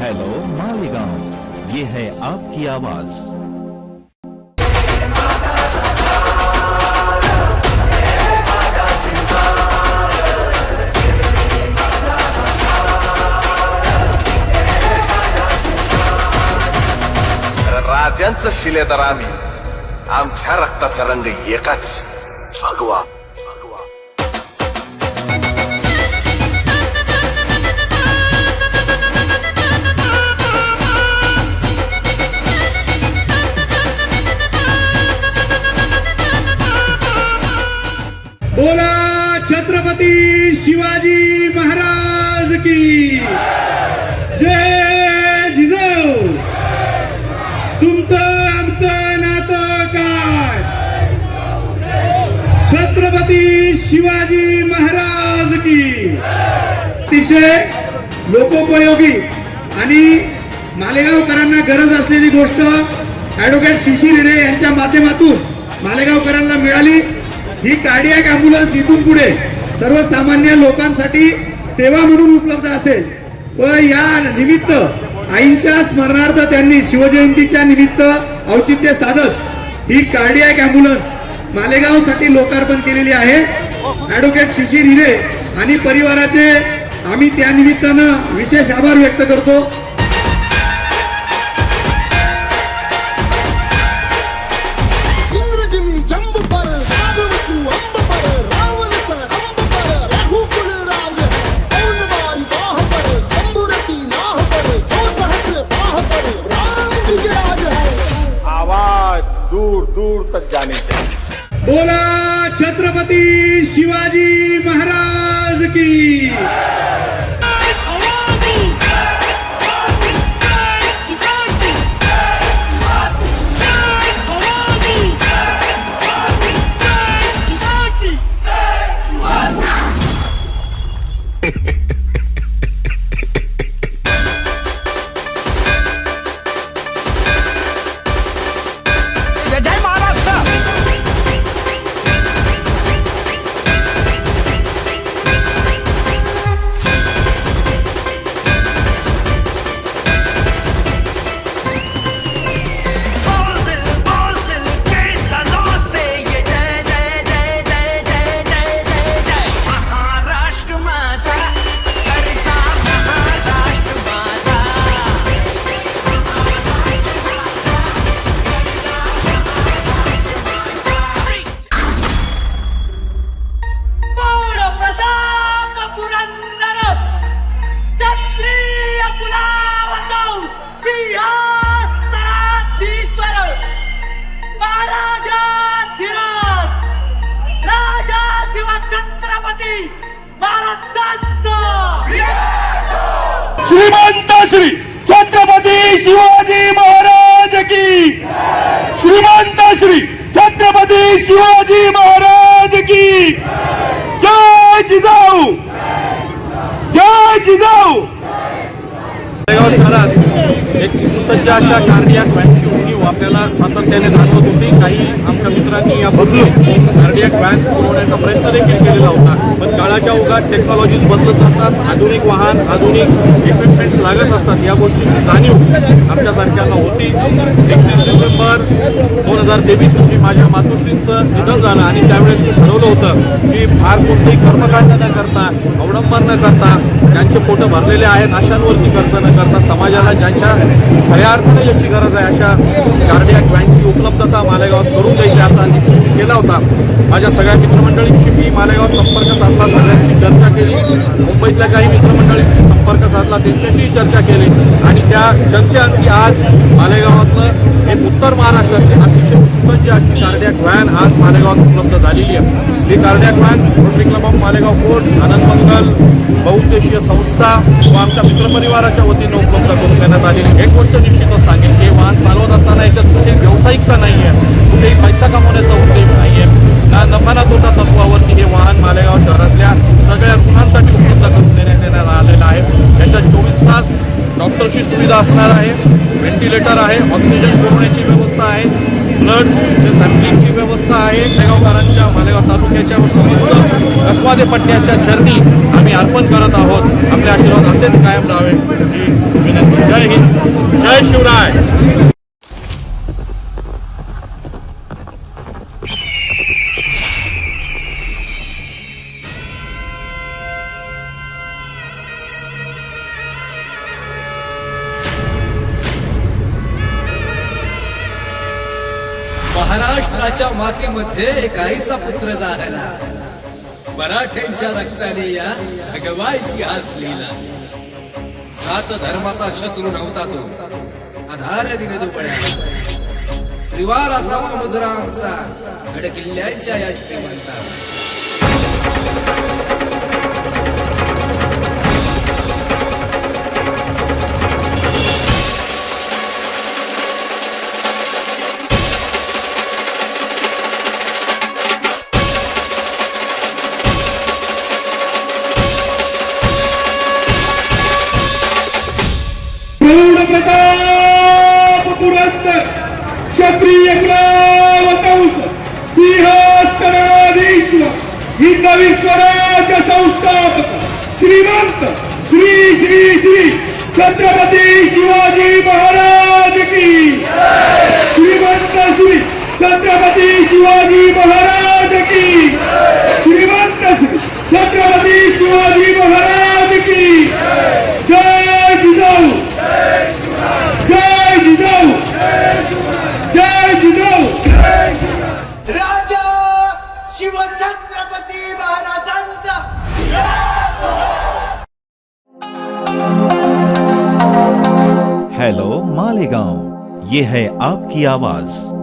Hello Malegaon ये है आपकी आवाज़। राजांचं शिलेदार आम्ही. आमच्या रक्ताचा रंग एकाच. भगवा. बोला छत्रपती शिवाजी महाराज की जय जिजाऊ. तुमचं आमचं नातं काय? छत्रपती शिवाजी महाराज की. अतिशय लोकोपयोगी आणि मालेगावकरांना गरज असलेली गोष्ट ऍडव्होकेट शिशिर हिरे यांच्या माध्यमातून मालेगावकरांना मिळाली. ही कार्डियक अँब्युलन्स इथून पुढे? सर्वसामान्य लोकांसाठी सेवा म्हणून उपलब्ध असेल. व या निमित्त आईंच्या स्मरणार्थ त्यांनी शिवजयंतीच्या निमित्त औचित्य साधत ही कार्डियक अँब्युलन्स मालेगावसाठी लोकार्पण केलेली आहे. ऍडव्होकेट शिशिर हिरे आणि परिवाराचे आम्ही त्या निमित्तानं विशेष आभार व्यक्त करतो. Olá! महाराजाधिराज राजा शिवछत्रपती महाराजांचा श्रीमंत श्री छत्रपती शिवाजी महाराज की श्रीमंत श्री छत्रपती शिवाजी महाराज की जय! जिजाऊ! जय जिजाऊ! शहरात एक सुसज्ज अशा कार्डियाक आपल्याला सातत्याने जाणवत होती काही आमच्या मित्रांनी या बदलून कार्डियक व्हॅन पुरवण्याचा प्रयत्न देखील केलेला होता. पण काळाच्या ओघात टेक्नॉलॉजीज बदलत जातात आधुनिक वाहन आधुनिक इक्विपमेंट लागत असतात या गोष्टीची जाणीव आमच्यासारख्यांना होती. एकतीस डिसेंबर दोन हजार तेवीस रोजी माझ्या मातोश्रींचं निधन झालं आणि त्यावेळेस मी ठरवलं होतं की फार कोणतेही कर्मकांड न करता अवडंबर न करता ज्यांचे पोटं भरलेले आहेत अशांवरती खर्च न करता समाजाला ज्यांच्या खऱ्या अर्थाने याची गरज आहे अशा कार्डियाक बँकची उपलब्धता मालेगावात करून द्यायची असा निश्चित केला होता. माझ्या सगळ्या मित्रमंडळींशी मी मालेगावात संपर्क साधला सगळ्यांशी चर्चा केली. मुंबईतल्या काही मित्रमंडळींशी संपर्क साधला त्यांच्याशी चर्चा केली. आणि त्या चर्चेअंती आज मालेगावातलं एक उत्तर महाराष्ट्रातली अतिशय सुसज्ज अशी कार्डियाक व्हॅन आज मालेगावात उपलब्ध झालेली आहे. ही cardiac van Rotary club of Malegaon fort Anand Mangal बहुउद्देशीय संस्था व आमच्या मित्रपरिवाराच्या वतीनं उपलब्ध करून देण्यात आलेली एक गोष्ट निश्चितच सांगेल की हे वाहन चालवत असताना याच्यात कुठे म्हणजे व्यावसायिकता नाही आहे कुठेही पैसा कमवण्याचा उद्देश नाही आहे ना नफा ना तोटा तत्वावरती हे वाहन मालेगाव शहरातल्या सगळ्या रुग्णांसाठी उपलब्ध करून देण्यात येण्यात आलेलं आहे. याच्यात चोवीस तास डॉक्टरची सुविधा असणार आहे. व्हेंटिलेटर आहे ऑक्सिजन पुरवण्याची व्यवस्था आहे ब्लड सॅम्पलिंगची व्यवस्था आहे शेगावकरांच्या मालेगाव तालुक्याच्या समस्त कसवादे पट्ट्याच्या चरणी आम्ही अर्पण करत आहोत. आपले आशीर्वाद असेच कायम राहावे. ही विनंती. जय जय शिवराय. महाराष्ट्राच्या मातीमध्ये काहीसा पुत्र झाला मराठ्यांच्या रक्ताने या भगवा इतिहास लिहिला. सात धर्माचा शत्रू नव्हता तो. आधार दिने दुपड्या त्रिवार असावा मुजरा आमचा गडकिल्ल्यांच्या या श्रीमंता क्षत्रिय कंस सिंहासनाधीश्वर हिंदवी स्वराज्य संस्थापक श्रीमंत श्री श्री श्री छत्रपती शिवाजी महाराज की श्रीमंत श्री छत्रपती शिवाजी महाराज की श्रीमंत श्री छत्रपती शिवाजी महाराज शिवछत्रपती महाराज हेलो मालेगांव ये है आपकी आवाज़.